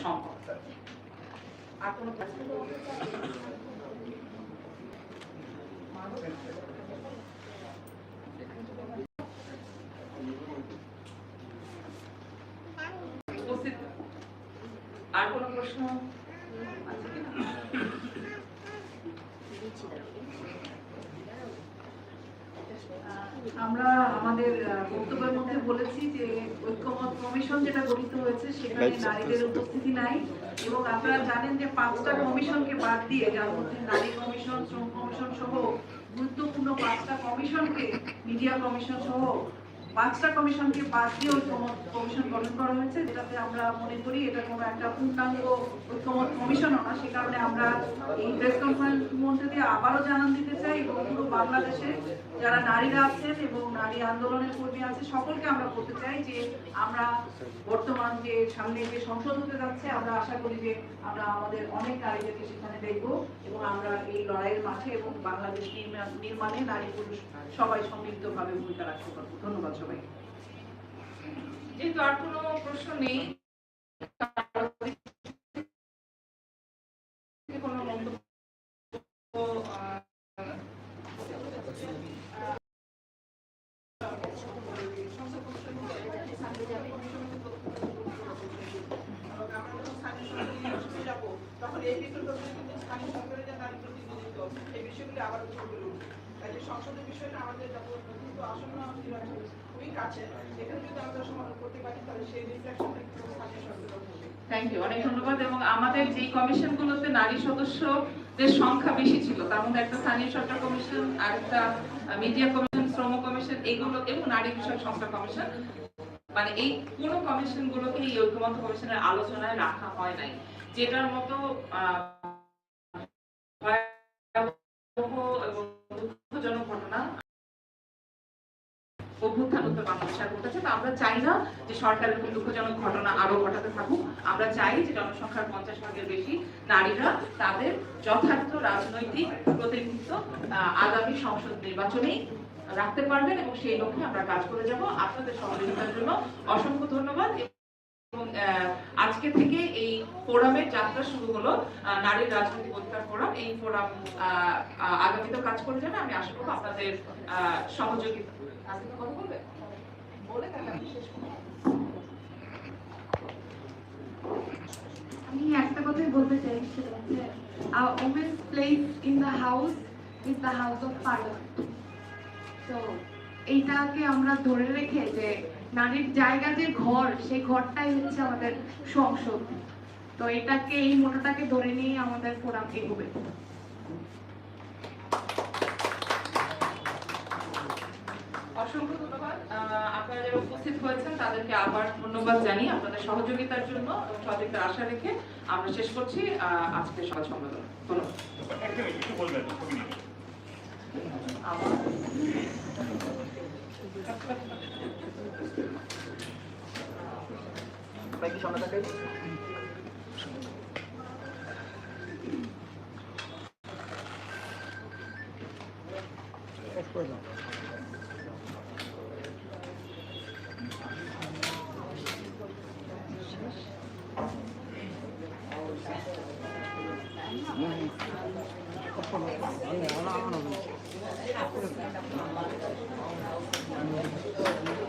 সম্ভব আর কোনো আর কোনো প্রশ্ন? আছে কিনা? আমরা আমাদের বক্তব্যের মধ্যে বলেছি যে ঐক্যমত কমিশন যেটা গঠিত হয়েছে সেখানে নারীদের উপস্থিতি নাই। এবং আপনারা জানেন যে পাঁচটা কমিশনকে বাদ দিয়ে যার মধ্যে নারী কমিশন শ্রম কমিশন সহ গুরুত্বপূর্ণ পাঁচটা কমিশনকে মিডিয়া কমিশন সহ পাঁচটা কমিশনকে বাদ দিয়ে ঐক্যমত কমিশন গঠন করা হয়েছে যেটাতে আমরা মনে করি এটা কোনো একটা পূর্ণাঙ্গ ঐক্যমত কমিশনও না। সে কারণে আমরা এই প্রেস কনফারেন্স মধ্যে দিয়ে আবারও জানান দিতে চাই এবং বাংলাদেশে যারা নারীরা আছেন এবং নারী আন্দোলনের কর্মী আছে সকলকে আমরা বলতে চাই যে আমরা বর্তমান যে সামনে যে সংসদ হতে যাচ্ছে, আমরা আশা করি যে আমরা আমাদের অনেক নারীদেরকে সেখানে দেখব এবং আমরা এই লড়াইয়ের মাঠে এবং বাংলাদেশ নির্মা- নির্মাণে নারী পুরুষ সবাই সম্মিলিতভাবে ভূমিকা রাখতে পারব। ধন্যবাদ সবাই যেহেতু আর কোনো প্রশ্ন নেই কোনো মন্তব্য আহ, তখন এই বিষয়গুলো কিন্তু স্থানীয় সরকারের যে নারী প্রতিনিধিত্ব বিষয়গুলি আবার উঠে উঠবে। তাই সংসদের বিষয়টা আমাদের যখন আসন্ন খুবই কাছে এখানে যদি আমরা সমাধান করতে পারি, তাহলে সেই রিফ্লেকশনটা কিন্তু স্থানীয় সরকারের থ্যাংক ইউ অনেক ধন্যবাদ। এবং আমাদের কমিশনগুলোতে নারী সদস্যদের সংখ্যা বেশি ছিল, তার মধ্যে একটা স্থানীয় সরকার কমিশন আর একটা মিডিয়া কমিশন, শ্রম কমিশন এগুলো এবং নারী বিষয়ক সংস্থা কমিশন। মানে এই পুরো কমিশন গুলোকে এই ঐক্যমত কমিশনের আলোচনায় রাখা হয় নাই। যেটার মতো অভ্যুত্থান উত্তর বাংলাদেশে ঘটেছে তো আমরা চাই না যে সরকার এরকম দুঃখজনক ঘটনা আরও ঘটাতে থাকুক। আমরা চাই যে জনসংখ্যার পঞ্চাশ ভাগের বেশি নারীরা তাদের যথার্থ রাজনৈতিক প্রতিনিধিত্ব আগামী সংসদ নির্বাচনেই রাখতে পারবেন এবং সেই লক্ষ্যে আমরা কাজ করে যাব। আপনাদের সহযোগিতার জন্য অসংখ্য ধন্যবাদ এবং আজকে থেকে এই ফোরামের যাত্রা শুরু হলো নারীর রাজনৈতিক অধিকার ফোরাম। এই ফোরাম আগামীতেও কাজ করে যাবে। আমি আশা করব আপনাদের সহযোগিতা। তাহলে আমি একটা কথাই বলতে চাই, সেটা হচ্ছে তো এইটাকে আমরা ধরে রেখে যে নারীর জায়গা যে ঘর, সেই ঘরটাই হচ্ছে আমাদের সংসদ। তো এটাকে এই মোটাটাকে ধরে নিয়ে আমাদের ফোরাম এগোবে। অসংখ্য ধন্যবাদ। আপনারা যারা উপস্থিত হয়েছেন তাদেরকে আবার ধন্যবাদ জানিয়ে আপনাদের সহযোগিতার জন্য এবং সহযোগিতার আশা রেখে আমরা শেষ করছি আজকের সভা সম্মেলন। ধন্যবাদ। Thank you. Thank you.